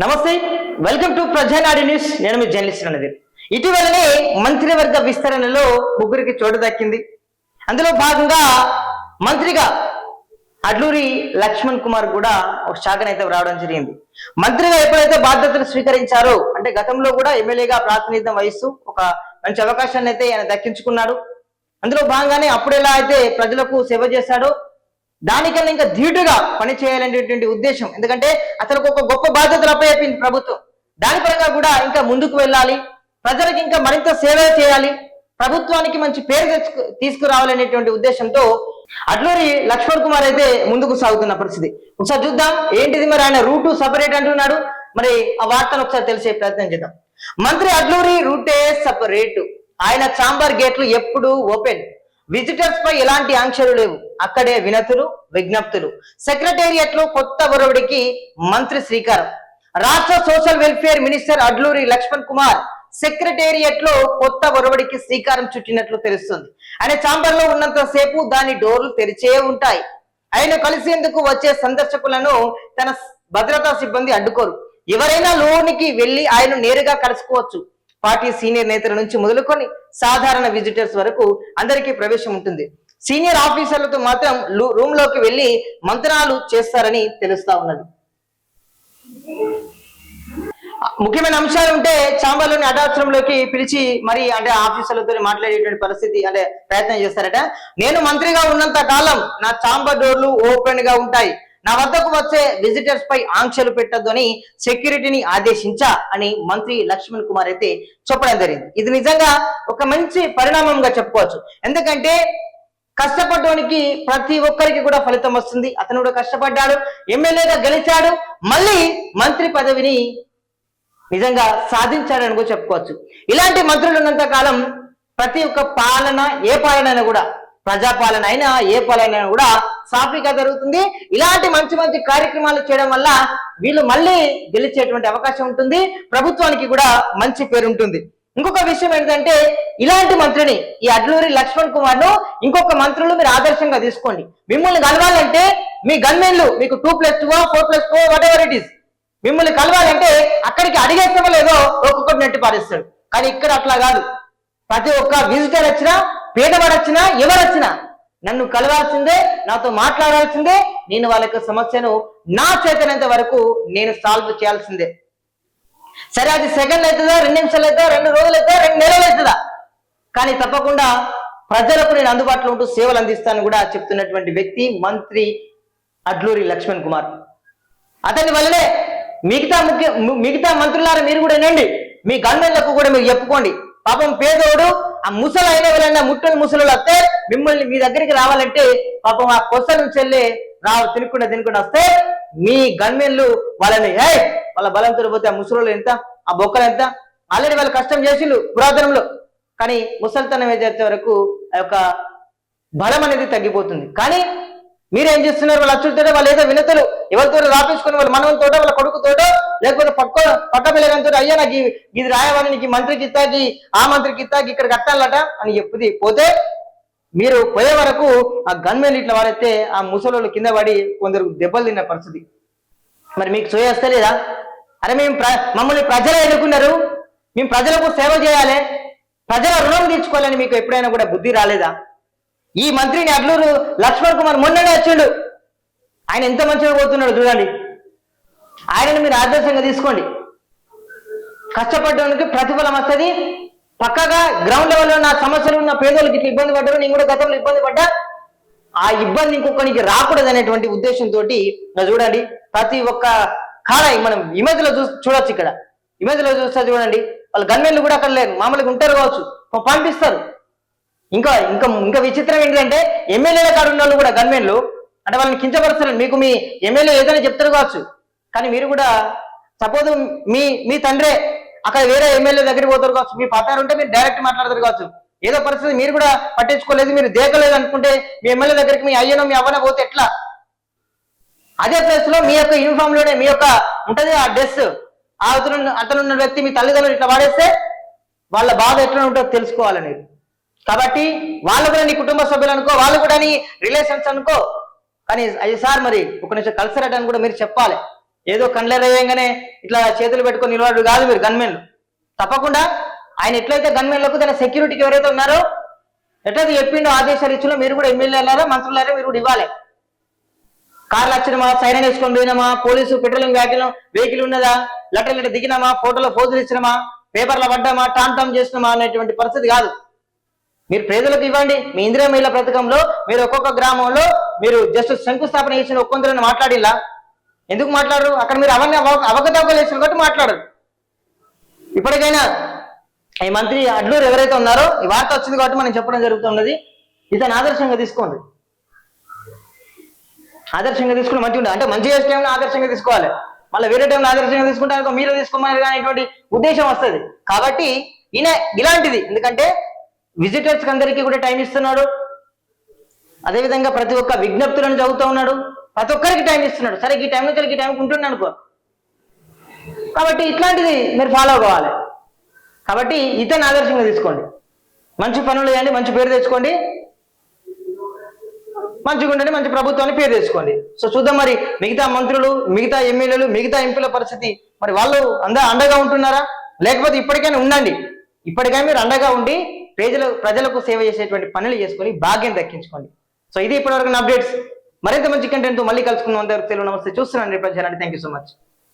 నమస్తే welcome to Prajanadu news. నేను మీ journalist అనేది ఇటీవలనే మంత్రివర్గ విస్తరణలో ముగ్గురికి చోటు దక్కింది. అందులో భాగంగా మంత్రిగా అడ్లూరి లక్ష్మణ్ కుమార్ కూడా ఒక శాఖనైతే రావడం జరిగింది. మంత్రిగా ఎప్పుడైతే బాధ్యతలు స్వీకరించారో అంటే గతంలో కూడా ఎమ్మెల్యేగా ప్రాతినిధ్యం వహిస్తూ ఒక మంచి అవకాశాన్ని అయితే ఆయన దక్కించుకున్నాడు. అందులో భాగంగానే అప్పుడు ఎలా అయితే ప్రజలకు సేవ చేశాడో దానికన్నా ఇంకా ధీటుగా పని చేయాలనేటువంటి ఉద్దేశం. ఎందుకంటే అతనికి ఒక గొప్ప బాధ్యతలు అప్పచెప్పింది ప్రభుత్వం. దాని పరంగా కూడా ఇంకా ముందుకు వెళ్ళాలి. ప్రజలకు ఇంకా మరింత సేవ చేయాలి. ప్రభుత్వానికి మంచి పేరు తెచ్చుకు తీసుకురావాలనేటువంటి ఉద్దేశంతో అట్లూరి లక్ష్మణ్ కుమార్ అయితే ముందుకు సాగుతున్న పరిస్థితి. ఒకసారి చూద్దాం ఏంటిది మరి ఆయన రూటు సపరేట్ అంటున్నాడు? మరి ఆ వార్తను ఒకసారి తెలిసే ప్రయత్నం చేద్దాం. మంత్రి అడ్లూరి రూటే సపరేట్. ఆయన చాంబర్ గేట్లు ఎప్పుడు ఓపెన్. విజిటర్స్ పై ఎలాంటి ఆంక్షలు లేవు. అక్కడే వినతులు విజ్ఞప్తులు. సెక్రటేరియట్లో కొత్త ఒరవడికి మంత్రి శ్రీకారం. రాష్ట్ర social welfare minister Adluri Laxman Kumar సెక్రటేరియట్లో కొత్త ఒరవడికి శ్రీకారం చుట్టినట్లు తెలుస్తుంది. ఆయన చాంబర్లో ఉన్నంత సేపు దాని డోర్లు తెరిచే ఉంటాయి. ఆయన కలిసేందుకు వచ్చే సందర్శకులను తన భద్రతా సిబ్బంది అడ్డుకోరు. ఎవరైనా లోనికి వెళ్ళి ఆయన నేరుగా కలుసుకోవచ్చు. పార్టీ సీనియర్ నేతల నుంచి మొదలుకొని సాధారణ విజిటర్స్ వరకు అందరికీ ప్రవేశం ఉంటుంది. సీనియర్ ఆఫీసర్లతో మాత్రం రూమ్లోకి వెళ్ళి మంత్రాలు చేస్తారని తెలుస్తా ఉన్నది. ముఖ్యమైన అంశాలు ఉంటే చాంబర్లోని అడాశ్రంలోకి పిలిచి మరి అంటే ఆఫీసర్లతో మాట్లాడేటువంటి పరిస్థితి అంటే ప్రయత్నం చేస్తారట. నేను మంత్రిగా ఉన్నంత కాలం నా చాంబర్ డోర్లు ఓపెన్గా ఉంటాయి. నా వద్దకు వచ్చే విజిటర్స్ పై ఆంక్షలు పెట్టద్దు అని సెక్యూరిటీని ఆదేశించా అని మంత్రి లక్ష్మణ్ కుమార్ అయితే చెప్పడం జరిగింది. ఇది నిజంగా ఒక మంచి పరిణామంగా చెప్పుకోవచ్చు. ఎందుకంటే కష్టపడడానికి ప్రతి ఒక్కరికి కూడా ఫలితం వస్తుంది. అతను కూడా కష్టపడ్డాడు ఎమ్మెల్యేగా గెలిచాడు మళ్ళీ మంత్రి పదవిని నిజంగా సాధించాడని కూడా చెప్పుకోవచ్చు. ఇలాంటి మంత్రులు ఉన్నంత కాలం ప్రతి ఒక్క పాలన ఏ పాలన అయినా కూడా ప్రజాపాలన అయినా ఏ పాలన అయినా కూడా సాఫీగా జరుగుతుంది. ఇలాంటి మంచి మంచి కార్యక్రమాలు చేయడం వల్ల వీళ్ళు మళ్ళీ గెలిచేటువంటి అవకాశం ఉంటుంది. ప్రభుత్వానికి కూడా మంచి పేరు ఉంటుంది. ఇంకొక విషయం ఏంటంటే ఇలాంటి మంత్రిని ఈ అడ్లూరి లక్ష్మణ్ కుమార్ను ఇంకొక మంత్రులు మీరు ఆదర్శంగా తీసుకోండి. మిమ్మల్ని కలవాలంటే మీ గన్మెన్లు మీకు two plus two four plus four whatever it is మిమ్మల్ని కలవాలంటే అక్కడికి అడిగేస్తామో లేదో ఒక్కొక్కటి నెట్టి పారేస్తాడు. కానీ ఇక్కడ అట్లా కాదు. ప్రతి ఒక్క విజిటర్ వచ్చినా పేదవాడు వచ్చినా ఎవరు వచ్చినా నన్ను కలవాల్సిందే నాతో మాట్లాడాల్సిందే నేను వాళ్ళ యొక్క సమస్యను నా చేతనంత వరకు నేను సాల్వ్ చేయాల్సిందే. సరే అది సెకండ్ అవుతుందా రెండు నిమిషాలు అవుతుందా రెండు రోజులు అవుతుందా రెండు నెలలు అవుతుందా? కానీ తప్పకుండా ప్రజలకు నేను అందుబాటులో ఉంటూ సేవలు అందిస్తాను కూడా చెప్తున్నటువంటి వ్యక్తి మంత్రి అడ్లూరి లక్ష్మణ్ కుమార్. అతని వల్లనే మిగతా ముఖ్య మిగతా మంత్రులారా మీరు కూడా వినండి మీ గవర్నమెంట్లకు కూడా మీరు చెప్పుకోండి. పాపం పేదోడు ఆ ముసలు అయిన ఎవరైనా ముట్టని ముసలు వస్తే మిమ్మల్ని మీ దగ్గరికి రావాలంటే పాపం ఆ కొస నుంచి వెళ్ళి రా తినకుండా వస్తే మీ గన్మెన్లు వాళ్ళని ఏ వాళ్ళ బలం తిరిగిపోతే ఆ ముసలు ఎంత? ఆ బొక్కలు ఎంత? ఆల్రెడీ వాళ్ళు కష్టం చేసిండు పురాతనంలో. కానీ ముసలితనం ఏదైతే వరకు ఆ యొక్క బలం అనేది తగ్గిపోతుంది. కానీ మీరేం చేస్తున్నారు? వాళ్ళు అచ్చులతో వాళ్ళు ఏదో వినతలు ఎవరితో రాపించుకుని వాళ్ళ తోట వాళ్ళ కొడుకుతోటో లేకపోతే పక్క పక్క పిల్లలతో అయ్యా నాకు ఇది రాయవని నీకు ఈ మంత్రికి ఆ మంత్రికి కిత్తాకి ఇక్కడ కట్టాలట అని చెప్పుది. పోతే మీరు పోయే వరకు ఆ గన్మెన్ ఇట్లా వారైతే ఆ ముసలోళ్ళు కింద పడి కొందరు దెబ్బలు తిన్న పరిస్థితి. మరి మీకు సోయేస్తే లేదా? అరే మేము ప్ర- మమ్మల్ని ప్రజలు ఎన్నుకున్నారు. మేము ప్రజలకు సేవ చేయాలి. ప్రజల రుణం తీర్చుకోవాలని మీకు ఎప్పుడైనా కూడా బుద్ధి రాలేదా? ఈ మంత్రిని అడ్లూరు లక్ష్మణ్ కుమార్ మొన్ననే వచ్చిండు ఆయన ఎంత మంచిగా పోతున్నాడు చూడండి. ఆయనను మీరు ఆదర్శంగా తీసుకోండి. కష్టపడడానికి ప్రతిఫలం వస్తుంది. పక్కగా గ్రౌండ్ లెవెల్లో నా సమస్యలు ఉన్న పేదోళ్ళకి ఇట్లా ఇబ్బంది పడ్డారు నేను కూడా గతంలో ఇబ్బంది పడ్డా. ఆ ఇబ్బంది ఇంకొకరికి రాకూడదు అనేటువంటి ఉద్దేశంతో చూడండి ప్రతి ఒక్క కాడ మనం ఇమేజ్లో చూ చూడొచ్చు ఇక్కడ. ఇమేజ్లో చూస్తే చూడండి వాళ్ళు గన్మెన్లు కూడా అక్కడ లేరు. మామూలుగా ఉంటారు కావచ్చు. పంపిస్తారు. ఇంకా ఇంకా ఇంకా విచిత్రం ఏంటంటే ఎమ్మెల్యేల కాడ ఉన్న వాళ్ళు కూడా గన్మెన్లు అంటే వాళ్ళని కించపరుస్తారు. మీకు మీ ఎమ్మెల్యే ఏదైనా చెప్తారు కావచ్చు. కానీ మీరు కూడా సపోజ్ మీ మీ తండ్రే అక్కడ వేరే ఎమ్మెల్యే దగ్గరికి పోతారు కావచ్చు. మీ పట్టారు ఉంటే మీరు డైరెక్ట్ మాట్లాడతారు కావచ్చు. ఏదో పరిస్థితి మీరు కూడా పట్టించుకోలేదు మీరు దేకలేదు అనుకుంటే మీ ఎమ్మెల్యే దగ్గరికి మీ అయ్యనో మీ అవ్వన పోతే ఎట్లా? అదే ప్లేస్లో మీ యొక్క యూనిఫామ్లోనే మీ యొక్క ఉంటది ఆ డ్రెస్ ఆ అతను అతనున్న వ్యక్తి మీ తల్లిదండ్రులు ఇట్లా వాడేస్తే వాళ్ళ బాధ ఎట్లా ఉంటుందో తెలుసుకోవాలని కాబట్టి వాళ్ళు కూడా నీ కుటుంబ సభ్యులు అనుకో వాళ్ళు కూడా నీ రిలేషన్స్ అనుకో. కానీ అయ్యే సార్ మరి ఒక నిమిషం కలిసారట అని కూడా మీరు చెప్పాలి. ఏదో కండ్లరేయంగానే ఇట్లా చేతులు పెట్టుకొని నిలబడు కాదు మీరు గన్మెన్లు తప్పకుండా ఆయన ఎట్లయితే గన్మెన్లకు తన సెక్యూరిటీకి ఎవరైతే ఉన్నారో ఎట్లయితే చెప్పిండో ఆదేశాలు ఇచ్చినా మీరు కూడా ఎమ్మెల్యే వెళ్ళారా మంత్రులారా మీరు కూడా ఇవ్వాలి. కార్లు వచ్చినమా సైరన్ వేసుకొని పోయినామా పోలీసు పెట్రోలింగ్ వెహికల్ వెహికల్ ఉన్నదా లెటర్ లెటర్ దిగినామా ఫోటోలో పోజులు ఇచ్చినామా పేపర్లో పడ్డామా టామ్ టామ్ చేసినామా అనేటువంటి పరిస్థితి కాదు. మీరు ప్రజలకు ఇవ్వండి మీ ఇందిరా మహిళ పథకంలో మీరు ఒక్కొక్క గ్రామంలో మీరు జస్ట్ శంకుస్థాపన చేసిన ఒక్కొందరని మాట్లాడిలా? ఎందుకు మాట్లాడరు? అక్కడ మీరు అవన్నీ అవ అవకతవకలు వేసిన కాబట్టి మాట్లాడరు. ఇప్పటికైనా ఈ మంత్రి అడ్లూరు ఎవరైతే ఉన్నారో ఈ వార్త వచ్చింది కాబట్టి మనం చెప్పడం జరుగుతున్నది ఇతను ఆదర్శంగా తీసుకోండి. ఆదర్శంగా తీసుకుని మంచి ఉండదు అంటే మంచి చేసే టైంలో ఆదర్శంగా తీసుకోవాలి. మళ్ళీ వేరే టైంలో ఆదర్శంగా తీసుకుంటే మీరు మీరే తీసుకోమని అనేటువంటి ఉద్దేశం వస్తుంది. కాబట్టి ఈయన ఇలాంటిది. ఎందుకంటే విజిటర్స్ అందరికీ కూడా టైం ఇస్తున్నాడు. అదేవిధంగా ప్రతి ఒక్క విజ్ఞప్తులను చదువుతూ ఉన్నాడు. ప్రతి ఒక్కరికి టైం ఇస్తున్నాడు. సరే ఈ టైం నుంచి ఈ టైంకి ఉంటుండే అనుకో. కాబట్టి ఇట్లాంటిది మీరు ఫాలో కావాలి కాబట్టి ఇతను ఆదర్శంగా తీసుకోండి. మంచి పనులు చేయండి మంచి పేరు తెచ్చుకోండి. మంచిగా ఉండండి మంచి ప్రభుత్వాన్ని పేరు తెచ్చుకోండి. సో చూద్దాం మరి మిగతా మంత్రులు మిగతా ఎమ్మెల్యేలు మిగతా ఎంపీల పరిస్థితి. మరి వాళ్ళు అందరూ అండగా ఉంటున్నారా? లేకపోతే ఇప్పటికైనా ఉండండి. ఇప్పటికైనా మీరు అండగా ఉండి ప్రజల ప్రజలకు సేవ చేసేటువంటి పనులు చేసుకొని భాగ్యం దక్కించుకోండి. సో ఇది ఇప్పటివరకు అప్డేట్స్. మరింత మంచి కంటెంట్తో మళ్ళీ కలుసుకుందాం. అందరికి తెలుగు నమస్తే. చూస్తున్నాను ప్రజలాంటి థ్యాంక్ యూ సో మచ్